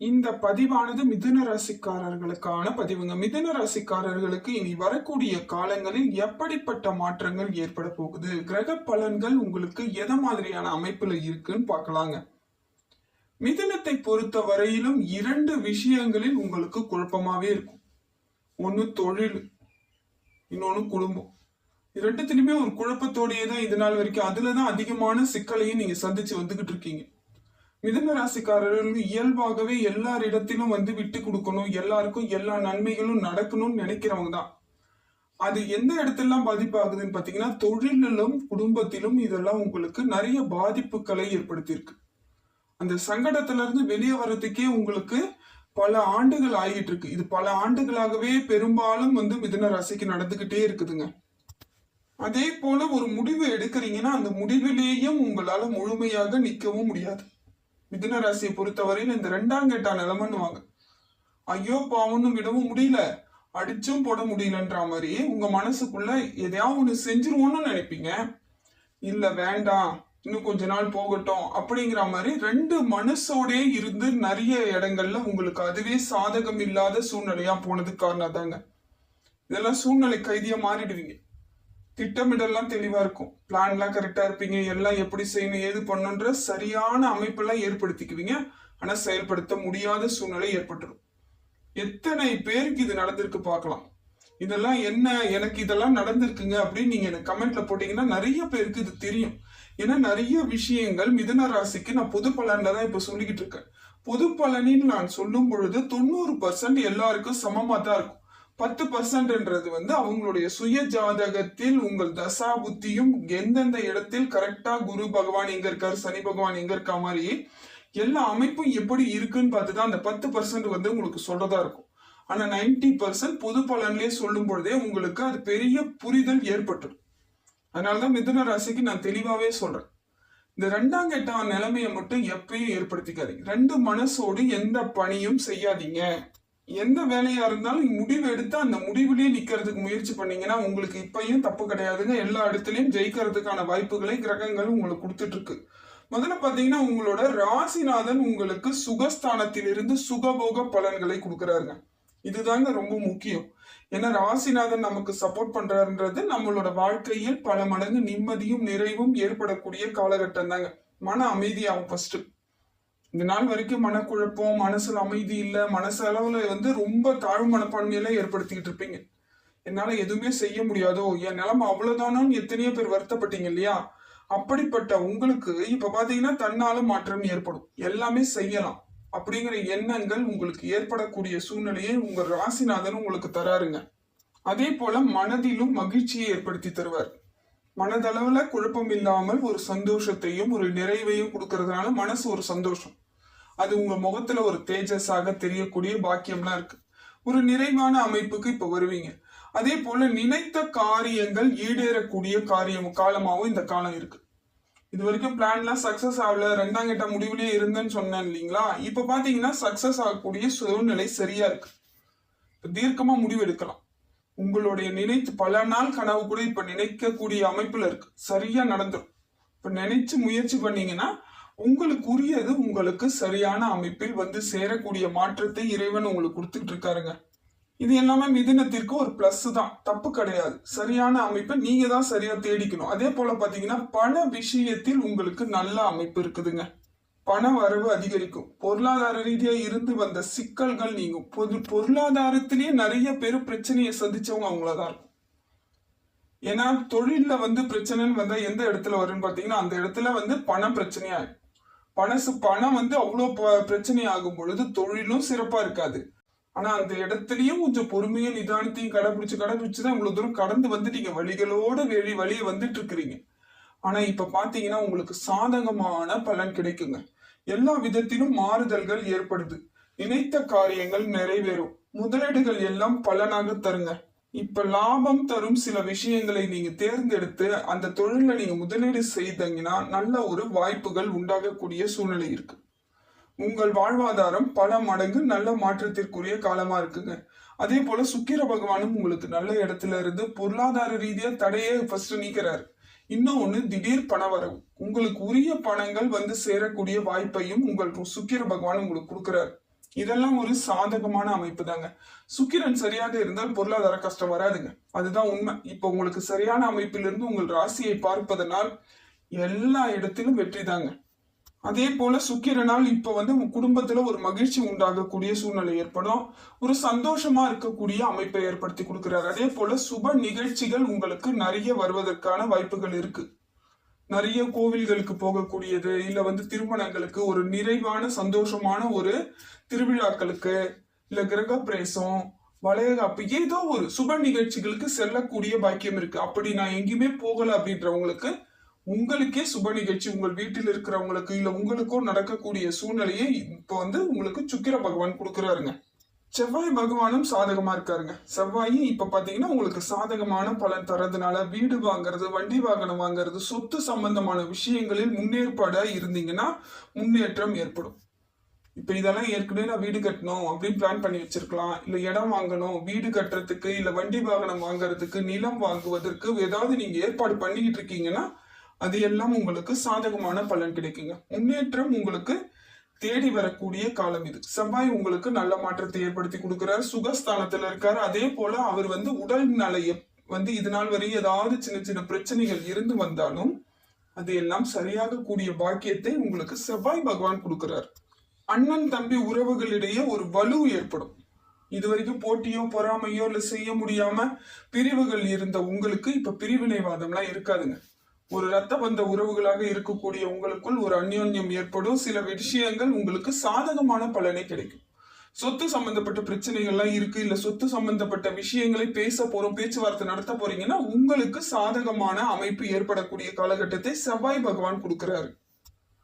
இந்த பதிவானது மிதுன ராசிக்காரர்களுக்கான பதிவுங்க. மிதுன ராசிக்காரர்களுக்கு இனி வரக்கூடிய காலங்களில் எப்படிப்பட்ட மாற்றங்கள் ஏற்பட போகுது? கிரக பலன்கள் உங்களுக்கு எத மாதிரியான அமைப்புல இருக்குன்னு பார்க்கலாங்க. மிதுனத்தை பொறுத்த வரையிலும் இரண்டு விஷயங்களில் உங்களுக்கு குழப்பமாவே இருக்கும். ஒன்று தொழில் இன்னொன்னு குடும்பம். இரண்டுத்திலுமே ஒரு குழப்பத்தோடையே தான் இது நாள் வரைக்கும். அதுலதான் அதிகமான சிக்கலையும் நீங்க சந்திச்சு வந்துகிட்டு இருக்கீங்க. மிதுன ராசிக்காரர்கள் இயல்பாகவே எல்லாரிடத்திலும் வந்து விட்டு கொடுக்கணும். எல்லாருக்கும் எல்லா நன்மைகளும் நடக்கணும்னு நினைக்கிறவங்க தான். அது எந்த இடத்துலலாம் பாதிப்பாகுதுன்னு பார்த்தீங்கன்னா தொழிலிலும் குடும்பத்திலும் இதெல்லாம் உங்களுக்கு நிறைய பாதிப்புகளை ஏற்படுத்தியிருக்கு. அந்த சங்கடத்துல இருந்து வெளியே வர்றதுக்கே உங்களுக்கு பல ஆண்டுகள் ஆகிட்டு இருக்கு இது பல ஆண்டுகளாகவே பெரும்பாலும் வந்து மிதுன ராசிக்கு நடந்துகிட்டே இருக்குதுங்க. அதே போல ஒரு முடிவு எடுக்கிறீங்கன்னா அந்த முடிவிலேயும் உங்களால முழுமையாக நிற்கவும் முடியாது. மிதுன ராசியை பொறுத்தவரையில் இந்த ரெண்டாம் கேட்டா நிலமன்னுவாங்க. ஐயோ பாவம்னு விடவும் முடியல. அடிச்சும் போட முடியலன்ற மாதிரி உங்க மனசுக்குள்ள எதையாவது ஒன்று செஞ்சிருவோம்னு நினைப்பீங்க. இல்ல வேண்டாம். இன்னும் கொஞ்ச நாள் போகட்டும் அப்படிங்கிற மாதிரி ரெண்டு மனசோடே இருந்து நிறைய இடங்கள்ல உங்களுக்கு அதுவே சாதகம் இல்லாத சூழ்நிலையா போனதுக்கு காரணம் தாங்க இதெல்லாம் சூழ்நிலை கைதியா மாறிடுவீங்க. திட்டமிடலாம் தெளிவா இருக்கும். பிளான்லாம் கரெக்டா இருப்பீங்க. எல்லாம் எப்படி செய்யணும் ஏது பண்ணணுன்ற சரியான அமைப்பெல்லாம் ஏற்படுத்திக்குவீங்க. ஆனா செயல்படுத்த முடியாத சூழ்நிலை ஏற்பட்டுரும். எத்தனை பேருக்கு இது நடந்திருக்கு பார்க்கலாம். இதெல்லாம் என்ன எனக்கு இதெல்லாம் நடந்திருக்குங்க அப்படின்னு நீங்க எனக்கு கமெண்ட்ல போட்டீங்கன்னா நிறைய பேருக்கு இது தெரியும். ஏன்னா நிறைய விஷயங்கள் மிதன ராசிக்கு நான் பொது பலன்ல தான் இப்ப சொல்லிக்கிட்டு இருக்கேன். பொது பலனின்னு நான் சொல்லும் பொழுது தொண்ணூறு பர்சன்ட் எல்லாருக்கும் சமமா தான் இருக்கும். பத்து பர்சன்ட்ன்றது வந்து அவங்களுடைய சுய ஜாதகத்தில் உங்கள் தசா புத்தியும் எந்தெந்த இடத்தில் கரெக்டா குரு பகவான் எங்க இருக்காரு சனி பகவான் எங்க இருக்கா மாதிரி எல்லா அமைப்பும் எப்படி இருக்குன்னு பார்த்து தான் அந்த பத்து பர்சன்ட் வந்து உங்களுக்கு சொல்றதா இருக்கும். ஆனா நைன்டி பர்சன்ட் பொது பலன்லயே சொல்லும் பொழுதே உங்களுக்கு அது பெரிய புரிதல் ஏற்பட்டுரும் அதனாலதான் மிதுன ராசிக்கு நான் தெளிவாவே சொல்றேன். இந்த ரெண்டாம் கெட்டாம் நிலைமையை மட்டும் எப்பயும் ஏற்படுத்திக்காதீங்க. ரெண்டு மனசோடு எந்த பணியும் செய்யாதீங்க. எந்த வேலையா இருந்தாலும் முடிவு எடுத்து அந்த முடிவுலயே நிக்கிறதுக்கு முயற்சி பண்ணீங்கன்னா உங்களுக்கு இப்பயும் தப்பு கிடையாதுங்க. எல்லா இடத்துலயும் ஜெயிக்கிறதுக்கான வாய்ப்புகளை கிரகங்கள் உங்களுக்கு கொடுத்துட்டு இருக்கு முதல்ல பாத்தீங்கன்னா உங்களோட ராசிநாதன் உங்களுக்கு சுகஸ்தானத்திலிருந்து சுகபோக பலன்களை கொடுக்கறாருங்க. இதுதாங்க ரொம்ப முக்கியம். ஏன்னா ராசிநாதன் நமக்கு சப்போர்ட் பண்றாருன்றது நம்மளோட வாழ்க்கையில் பல மடங்கு நிம்மதியும் நிறைவும் ஏற்படக்கூடிய காலகட்டம் தாங்க மன அமைதியாகும் ஃபர்ஸ்ட் இந்த நாள் வரைக்கும் மனக்குழப்பம் மனசுல அமைதி இல்லை மனசு அளவுல வந்து ரொம்ப தாழ்வு மனப்பான்மையெல்லாம் ஏற்படுத்திக்கிட்டு இருப்பீங்க. என்னால எதுவுமே செய்ய முடியாதோ என் நிலைமை அவ்வளவுதானோன்னு எத்தனையோ பேர் வருத்தப்பட்டீங்க இல்லையா? அப்படிப்பட்ட உங்களுக்கு இப்ப பாத்தீங்கன்னா தன்னால மாற்றம் ஏற்படும். எல்லாமே செய்யலாம். அப்படிங்கிற எண்ணங்கள் உங்களுக்கு ஏற்படக்கூடிய சூழ்நிலையை உங்க ராசிநாதன் உங்களுக்கு தராருங்க. அதே போல மனதிலும் மகிழ்ச்சியை ஏற்படுத்தி தருவார். மனதளவுல குழப்பம் இல்லாமல் ஒரு சந்தோஷத்தையும் ஒரு நிறைவையும் கொடுக்கறதுனால மனசு ஒரு சந்தோஷம். அது உங்க முகத்துல ஒரு தேஜஸாக தெரியக்கூடிய பாக்கியம்லாம் இருக்கு. ஒரு நிறைவான அமைப்புக்கு இப்ப வருவீங்க. அதே போல நினைத்த காரியங்கள் ஈடேறக்கூடிய காரியம் காலமாகவும் இந்த காலம் இருக்கு. இது வரைக்கும் பிளான்லாம் சக்சஸ் ஆகல. ரெண்டாம் கட்ட முடிவுலயே இருந்தேன்னு சொன்னேன் இல்லைங்களா? இப்ப பாத்தீங்கன்னா சக்சஸ் ஆகக்கூடிய சூழ்நிலை சரியா இருக்கு. இப்ப தீர்க்கமா முடிவு எடுக்கலாம் உங்களுடைய நினைத்து பல நாள் கனவு கூட இப்ப நினைக்கக்கூடிய அமைப்புல இருக்கு. சரியா நடந்துடும் இப்ப நினைச்சு முயற்சி பண்ணீங்கன்னா உங்களுக்கு உரியது உங்களுக்கு சரியான அமைப்பில் வந்து சேரக்கூடிய மாற்றத்தை இறைவன் உங்களுக்கு கொடுத்துட்டு இருக்காருங்க. இது எல்லாமே மிதினத்திற்கு ஒரு பிளஸ் தான். தப்பு கிடையாது. சரியான அமைப்பை நீங்க தான் சரியா தேடிக்கணும். அதே போல பாத்தீங்கன்னா பண விஷயத்தில் உங்களுக்கு நல்ல அமைப்பு இருக்குதுங்க. பண வரவு அதிகரிக்கும். பொருளாதார ரீதியா இருந்து வந்த சிக்கல்கள் நீங்கும். பொது பொருளாதாரத்திலேயே நிறைய பேர் பிரச்சனையை சந்திச்சவங்க அவங்களதான் இருக்கும் ஏன்னா தொழில்ல வந்து பிரச்சனைன்னு வந்தா எந்த இடத்துல வரும்னு பாத்தீங்கன்னா அந்த இடத்துல வந்து பண பிரச்சனையா பணசு பணம் வந்து அவ்வளோ ப- பிரச்சனை ஆகும் பொழுது தொழிலும் சிறப்பாக இருக்காது. ஆனால் அந்த இடத்துலையும் கொஞ்சம் பொறுமையும் நிதானத்தையும் கடைபிடிச்சு கடைபிடிச்சு தான் இவ்வளோ தூரம் கடந்து வந்து நீங்கள் வழிகளோட வெளி வழியை வந்துட்டு இருக்கிறீங்க ஆனால் இப்போ பார்த்தீங்கன்னா உங்களுக்கு சாதகமான பலன் கிடைக்குங்க. எல்லா விதத்திலும் மாறுதல்கள் ஏற்படுது. நினைத்த காரியங்கள் நிறைவேறும். முதலீடுகள் எல்லாம் பலனாக தருங்க. இப்ப லாபம் தரும் சில விஷயங்களை நீங்க தேர்ந்தெடுத்து அந்த தொழில நீங்க முதலீடு செய்தீங்கன்னா நல்ல ஒரு வாய்ப்புகள் உண்டாகக்கூடிய சூழ்நிலை இருக்கு. உங்கள் வாழ்வாதாரம் பல மடங்கு நல்ல மாற்றத்திற்குரிய காலமா இருக்குங்க. அதே போல சுக்கிர பகவானும் உங்களுக்கு நல்ல இடத்துல இருந்து பொருளாதார ரீதியா தடையே ஃபர்ஸ்ட் நீக்கிறாரு. இன்னும் ஒன்று திடீர் பணவரவு உங்களுக்கு உரிய பணங்கள் வந்து சேரக்கூடிய வாய்ப்பையும் உங்கள் சுக்கிர பகவான் உங்களுக்கு கொடுக்குறாரு. இதெல்லாம் ஒரு சாதகமான அமைப்பு தாங்க. சுக்கிரன் சரியாக இருந்தால் பொருளாதார கஷ்டம் வராதுங்க. அதுதான் உண்மை. இப்போ உங்களுக்கு சரியான அமைப்பிலிருந்து உங்கள் ராசியை பார்ப்பதனால் எல்லா இடத்திலும் வெற்றி தாங்க. அதே போல சுக்கிரனால் இப்ப வந்து உங்க குடும்பத்துல ஒரு மகிழ்ச்சி உண்டாகக்கூடிய சூழ்நிலை ஏற்படும். ஒரு சந்தோஷமா இருக்கக்கூடிய அமைப்பை ஏற்படுத்தி கொடுக்கிறார். அதே போல சுப நிகழ்ச்சிகள் உங்களுக்கு நிறைய வருவதற்கான வாய்ப்புகள் இருக்கு. நிறைய கோவில்களுக்கு போகக்கூடியது இல்ல வந்து திருமணங்களுக்கு ஒரு நிறைவான சந்தோஷமான ஒரு திருவிழாக்களுக்கு இல்ல கிரகப்பிரேசம் வளையகாப்பு ஏதோ ஒரு சுப நிகழ்ச்சிகளுக்கு செல்லக்கூடிய பாக்கியம் இருக்கு. அப்படி நான் எங்கேயுமே போகல அப்படின்றவங்களுக்கு உங்களுக்கே சுப நிகழ்ச்சி உங்கள் வீட்டில் இருக்கிறவங்களுக்கு இல்ல உங்களுக்கோ நடக்கக்கூடிய சூழ்நிலையை இப்போ வந்து உங்களுக்கு சுக்கிர பகவான் கொடுக்குறாருங்க. செவ்வாய் பகவானும் சாதகமாக இருக்காருங்க. செவ்வாயும் இப்போ பார்த்தீங்கன்னா உங்களுக்கு சாதகமான பலன் தரதுனால வீடு வாங்குறது வண்டி வாகனம் வாங்குறது சொத்து சம்பந்தமான விஷயங்களில் முன்னேற்பாடாக இருந்தீங்கன்னா முன்னேற்றம் ஏற்படும். இப்போ இதெல்லாம் ஏற்கனவே நான் வீடு கட்டணும் அப்படின்னு பிளான் பண்ணி வச்சிருக்கலாம். இல்லை இடம் வாங்கணும் வீடு கட்டுறதுக்கு இல்லை வண்டி வாகனம் வாங்குறதுக்கு நிலம் வாங்குவதற்கு ஏதாவது நீங்கள் ஏற்பாடு பண்ணிக்கிட்டு இருக்கீங்கன்னா அது எல்லாம் உங்களுக்கு சாதகமான பலன் கிடைக்குங்க. முன்னேற்றம் உங்களுக்கு தேடி வரக்கூடிய காலம் இது. செவ்வாய் உங்களுக்கு நல்ல மாற்றத்தை ஏற்படுத்தி கொடுக்கிறார். சுகஸ்தானத்துல இருக்காரு. அதே போல அவர் வந்து உடல் நலைய வந்து இது நாள் வரை ஏதாவது சின்ன சின்ன பிரச்சனைகள் இருந்து வந்தாலும் அது எல்லாம் சரியாக கூடிய பாக்கியத்தை உங்களுக்கு செவ்வாய் பகவான் கொடுக்கிறார். அண்ணன் தம்பி உறவுகளிடையே ஒரு வலு ஏற்படும். இது வரைக்கும் போட்டியோ பொறாமையோ இல்ல செய்ய முடியாம பிரிவுகள் இருந்த உங்களுக்கு இப்ப பிரிவினைவாதம்லாம் இருக்காதுங்க. ஒரு ரத்த பந்த உறவுகளாக இருக்கக்கூடிய உங்களுக்குள் ஒரு அந்யோன்யம் ஏற்படும். சில விஷயங்கள் உங்களுக்கு சாதகமான பலனை கிடைக்கும். சொத்து சம்பந்தப்பட்ட பிரச்சனைகள்லாம் இருக்கு. இல்ல சொத்து சம்பந்தப்பட்ட விஷயங்களை பேச போறோம் பேச்சுவார்த்தை நடத்த போறீங்கன்னா உங்களுக்கு சாதகமான அமைப்பு ஏற்படக்கூடிய காலகட்டத்தை செவ்வாய் பகவான் கொடுக்கிறாரு.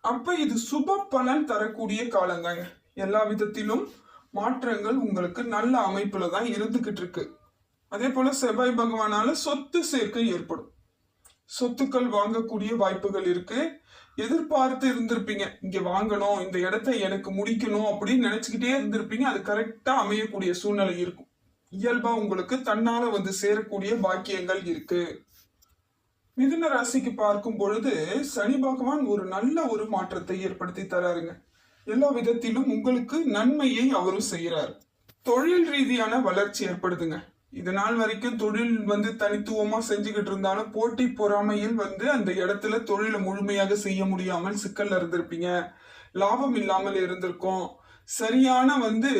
அப்ப இது சுப பலன் தரக்கூடிய காலங்காங்க எல்லா விதத்திலும் மாற்றங்கள் உங்களுக்கு நல்ல அமைப்புல தான் இருந்துகிட்டு இருக்கு. அதே போல செவ்வாய் பகவானால சொத்து சேர்க்கை ஏற்படும். சொத்துக்கள் வாங்கக்கூடிய வாய்ப்புகள் இருக்கு. எதிர்பார்த்து இருந்திருப்பீங்க. இங்க வாங்கணும் இந்த இடத்த எனக்கு முடிக்கணும் அப்படின்னு நினைச்சுக்கிட்டே இருந்திருப்பீங்க. அது கரெக்டா அமையக்கூடிய சூழ்நிலை இருக்கும். இயல்பா உங்களுக்கு தன்னால வந்து சேரக்கூடிய பாக்கியங்கள் இருக்கு. மிதுன ராசிக்கு பார்க்கும் பொழுது சனி பகவான் ஒரு நல்ல ஒரு மாற்றத்தை ஏற்படுத்தி தராருங்க. எல்லா விதத்திலும் உங்களுக்கு நன்மையை அவரும் செய்யறாரு தொழில் ரீதியான வளர்ச்சி ஏற்படுதுங்க. இது நாள் வரைக்கும் தொழில் வந்து தனித்துவமா செஞ்சுக்கிட்டு இருந்தாலும் போட்டி பொறாமையில் வந்து அந்த இடத்துல தொழிலை முழுமையாக செய்ய முடியாமல் சிக்கல்ல இருந்திருப்பீங்க. லாபம் இல்லாமல் இருந்திருக்கும். சரியான வந்து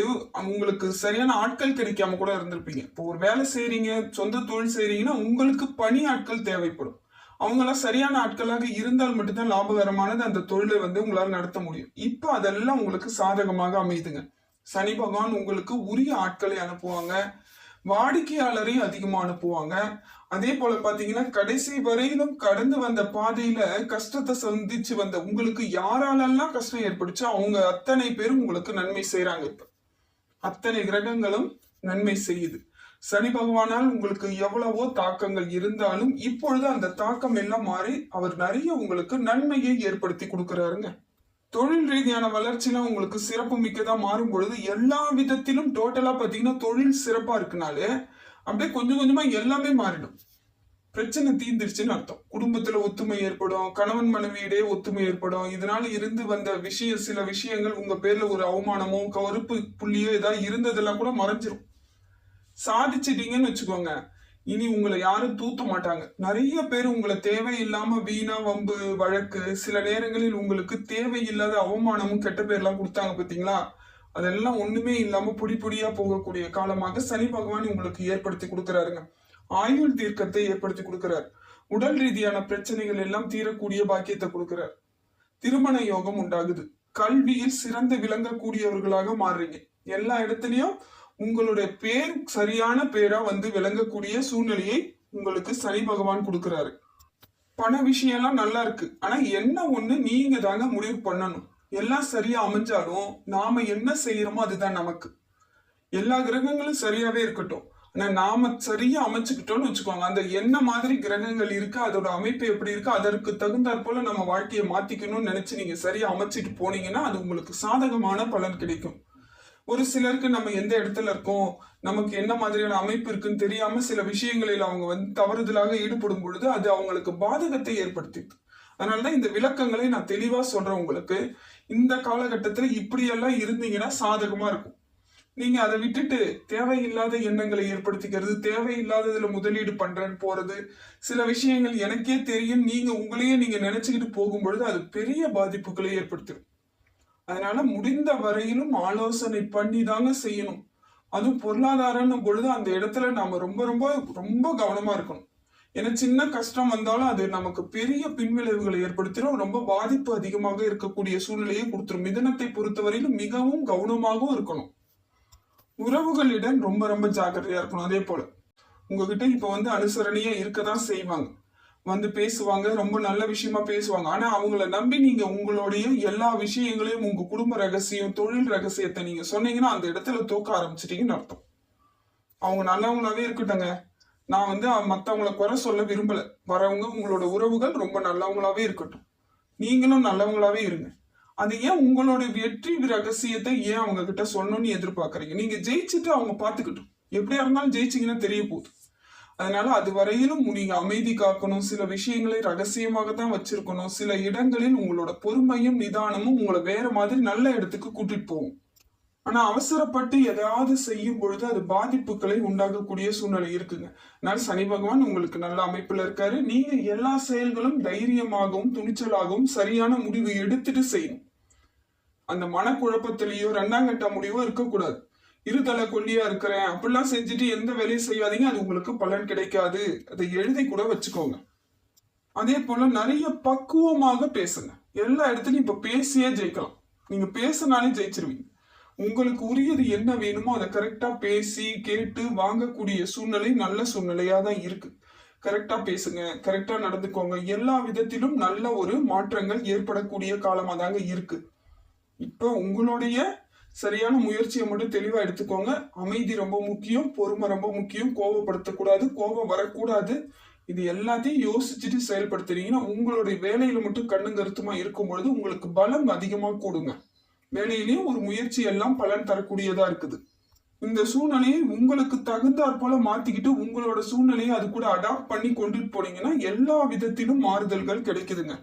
உங்களுக்கு சரியான ஆட்கள் கிடைக்காம கூட இருந்திருப்பீங்க. இப்போ ஒரு வேலை செய்றீங்க சொந்த தொழில் செய்றீங்கன்னா உங்களுக்கு பணி ஆட்கள் தேவைப்படும். அவங்களாம் சரியான ஆட்களாக இருந்தால் மட்டும்தான் லாபகரமானது அந்த தொழிலை வந்து உங்களால் நடத்த முடியும். இப்போ அதெல்லாம் உங்களுக்கு சாதகமாக அமையுதுங்க. சனி பகவான் உங்களுக்கு உரிய ஆட்களை அனுப்புவாங்க. வாடிக்கையாளரையும் அதிகமாக அனுப்புவாங்க. அதே போல பாத்தீங்கன்னா கடைசி வரையிலும் கடந்து வந்த பாதையில கஷ்டத்தை சந்திச்சு வந்த உங்களுக்கு யாராலெல்லாம் கஷ்டம் ஏற்பட்டுச்சோ அவங்க அத்தனை பேரும் உங்களுக்கு நன்மை செய்கிறாங்க இப்ப. அத்தனை கிரகங்களும் நன்மை செய்யுது. சனி பகவானால் உங்களுக்கு எவ்வளவோ தாக்கங்கள் இருந்தாலும் இப்பொழுது அந்த தாக்கம் எல்லாம் மாறி அவர் நிறைய உங்களுக்கு நன்மையை ஏற்படுத்தி கொடுக்குறாருங்க. தொழில் ரீதியான வளர்ச்சிலாம் உங்களுக்கு சிறப்பு மிக்கதா மாறும் பொழுது எல்லா விதத்திலும் டோட்டலா பாத்தீங்கன்னா தொழில் சிறப்பா இருக்குனாலே அப்படியே கொஞ்சம் கொஞ்சமா எல்லாமே மாறிடும். பிரச்சனை தீந்துருச்சுன்னு அர்த்தம். குடும்பத்துல ஒத்துமை ஏற்படும் கணவன் மனைவியிடையே ஒத்துமை ஏற்படும். இதனால இருந்து வந்த விஷய சில விஷயங்கள் உங்க பேர்ல ஒரு அவமானமோ கருப்பு புள்ளியோ ஏதாவது இருந்ததெல்லாம் கூட மறைஞ்சிரும். சாதிச்சிட்டீங்கன்னு வச்சுக்கோங்க. இனி உங்களை யாரும் தூத்த மாட்டாங்க. நிறைய பேர் உங்களை தேவையில்லாம வீணா வம்பு வழக்கு சில நேரங்களில் உங்களுக்கு தேவையில்லாத அவமானமும் கெட்ட பேர்லாம் கொடுத்தாங்க பாத்தீங்களா? அதெல்லாம் ஒண்ணுமே இல்லாம பொடி பொடியா போகக்கூடிய காலமாக சனி பகவான் உங்களுக்கு ஏற்படுத்தி கொடுக்கிறாருங்க. ஆயுள் தீர்க்கத்தை ஏற்படுத்தி கொடுக்கிறார். உடல் ரீதியான பிரச்சனைகள் எல்லாம் தீரக்கூடிய பாக்கியத்தை கொடுக்கிறார். திருமண யோகம் உண்டாகுது. கல்வியில் சிறந்து விளங்கக்கூடியவர்களாக மாறுறீங்க. எல்லா இடத்துலயும் உங்களுடைய பேர் சரியான பேரா வந்து விளங்கக்கூடிய சூழ்நிலையை உங்களுக்கு சனி பகவான் கொடுக்கிறாரு. பண விஷயம் எல்லாம் நல்லா இருக்கு. ஆனா என்ன ஒண்ணு நீங்க தாங்க முடிவு பண்ணணும். எல்லாம் சரியா அமைஞ்சாலும் நாம என்ன செய்யறோமோ அதுதான் நமக்கு. எல்லா கிரகங்களும் சரியாவே இருக்கட்டும். ஆனா நாம சரியா அமைச்சுக்கிட்டோம்னு வச்சுக்கோங்க. அந்த என்ன மாதிரி கிரகங்கள் இருக்கு அதோட அமைப்பு எப்படி இருக்கு அதற்கு தகுந்தாற் போல நம்ம வாழ்க்கையை மாத்திக்கணும்னு நினைச்சு நீங்க சரியா அமைச்சிட்டு போனீங்கன்னா அது உங்களுக்கு சாதகமான பலன் கிடைக்கும். ஒரு சிலருக்கு நம்ம எந்த இடத்துல இருக்கோம் நமக்கு என்ன மாதிரியான அமைப்பு இருக்குன்னு தெரியாம சில விஷயங்களில் அவங்க வந்து தவறுதலாக ஈடுபடும் பொழுது அது அவங்களுக்கு பாதகத்தை ஏற்படுத்திது அதனாலதான் இந்த விளக்கங்களை நான் தெளிவா சொல்றேன் உங்களுக்கு. இந்த காலகட்டத்துல இப்படியெல்லாம் இருந்தீங்கன்னா சாதகமா இருக்கும். நீங்க அதை விட்டுட்டு தேவையில்லாத எண்ணங்களை ஏற்படுத்திக்கிறது தேவையில்லாததுல முதலீடு பண்றேன்னு போறது சில விஷயங்கள் எனக்கே தெரியும் நீங்க உங்களையே நீங்க நினைச்சுக்கிட்டு போகும் பொழுது அது பெரிய பாதிப்புகளை ஏற்படுத்திடும். அதனால முடிந்த வரையிலும் ஆலோசனை பண்ணி தாங்க செய்யணும். அதுவும் பொருளாதாரம்னும் பொழுது அந்த இடத்துல நாம ரொம்ப ரொம்ப ரொம்ப கவனமா இருக்கணும். ஏன்னா சின்ன கஷ்டம் வந்தாலும் அது நமக்கு பெரிய பின்விளைவுகளை ஏற்படுத்திடும். ரொம்ப பாதிப்பு அதிகமாக இருக்கக்கூடிய சூழ்நிலையை கொடுத்துரும். மிதனத்தை பொறுத்தவரையிலும் மிகவும் கவனமாகவும் இருக்கணும். உறவுகளிடம் ரொம்ப ரொம்ப ஜாக்கிரதையா இருக்கணும். அதே போல உங்ககிட்ட இப்ப வந்து அனுசரணையா இருக்கதான் செய்வாங்க. வந்து பேசுவாங்க ரொம்ப நல்ல விஷயமா பேசுவாங்க. ஆனா அவங்கள நம்பி நீங்க உங்களுடைய எல்லா விஷயங்களையும் உங்க குடும்ப ரகசியம் தொழில் ரகசியத்தை நீங்க சொன்னீங்கன்னா அந்த இடத்துல தூக்க ஆரம்பிச்சிட்டீங்கன்னு அர்த்தம். அவங்க நல்லவங்களாவே இருக்கட்டுங்க நான் வந்து மத்தவங்கள குறை சொல்ல விரும்பல. வரவங்க உங்களோட உறவுகள் ரொம்ப நல்லவங்களாவே இருக்கட்டும். நீங்களும் நல்லவங்களாவே இருங்க. அது ஏன் உங்களோட வெற்றி ரகசியத்தை ஏன் அவங்க கிட்ட சொல்லணும்னு எதிர்பார்க்கறீங்க? நீங்க ஜெயிச்சுட்டு அவங்க பாத்துக்கிட்டோம் எப்படியா இருந்தாலும் ஜெயிச்சீங்கன்னா தெரிய போகுது. அதனால அது வரையிலும் நீங்க அமைதி காக்கணும். சில விஷயங்களை ரகசியமாக தான் வச்சிருக்கணும். சில இடங்களில் உங்களோட பொறுமையும் நிதானமும் உங்களை வேற மாதிரி நல்ல இடத்துக்கு கூட்டிட்டு போகும். ஆனா அவசரப்பட்டு எதாவது செய்யும் பொழுது அது பாதிப்புகளை உண்டாகக்கூடிய சூழ்நிலை இருக்குங்க. அதனால சனி பகவான் உங்களுக்கு நல்ல அமைப்புல இருக்காரு. நீங்க எல்லா செயல்களும் தைரியமாகவும் துணிச்சலாகவும் சரியான முடிவு எடுத்துட்டு செய்யணும். அந்த மனக்குழப்பத்திலேயோ ரெண்டாம் கட்ட முடிவோ இருக்கக்கூடாது. இருதலை கொல்லியா இருக்கிறேன். அப்படிலாம் செஞ்சுட்டு எந்த வேலையும் செய்யாதீங்க. அது உங்களுக்கு பலன் கிடைக்காது. அதை எழுதி கூட வச்சுக்கோங்க. அதே போல நிறைய பக்குவமாக பேசுங்க. எல்லா இடத்துலையும் இப்ப பேசியே ஜெயிக்கலாம். நீங்க பேசினாலே ஜெயிச்சிருவீங்க. உங்களுக்கு உரியது என்ன வேணுமோ அதை கரெக்டா பேசி கேட்டு வாங்கக்கூடிய சூழ்நிலை நல்ல சூழ்நிலையா தான் இருக்கு. கரெக்டா பேசுங்க. கரெக்டா நடந்துக்கோங்க. எல்லா விதத்திலும் நல்ல ஒரு மாற்றங்கள் ஏற்படக்கூடிய காலமா தாங்க இருக்கு. இப்போ உங்களுடைய சரியான முயற்சியை மட்டும் தெளிவாக எடுத்துக்கோங்க. அமைதி ரொம்ப முக்கியம் பொறுமை ரொம்ப முக்கியம். கோவப்படுத்தக்கூடாது கோபம் வரக்கூடாது. இது எல்லாத்தையும் யோசிச்சுட்டு செயல்படுத்துறீங்கன்னா உங்களுடைய வேலையில மட்டும் கண்ணும் கருத்துமா இருக்கும் பொழுது உங்களுக்கு பலம் அதிகமாக கூடுங்க. வேலையிலையும் ஒரு முயற்சி எல்லாம் பலன் தரக்கூடியதா இருக்குது. இந்த சூழ்நிலையை உங்களுக்கு தகுந்தாற் போல மாத்திக்கிட்டு உங்களோட சூழ்நிலையை அது கூட அடாப்ட் பண்ணி கொண்டுட்டு போனீங்கன்னா எல்லா விதத்திலும் மாறுதல்கள் கிடைக்குதுங்க.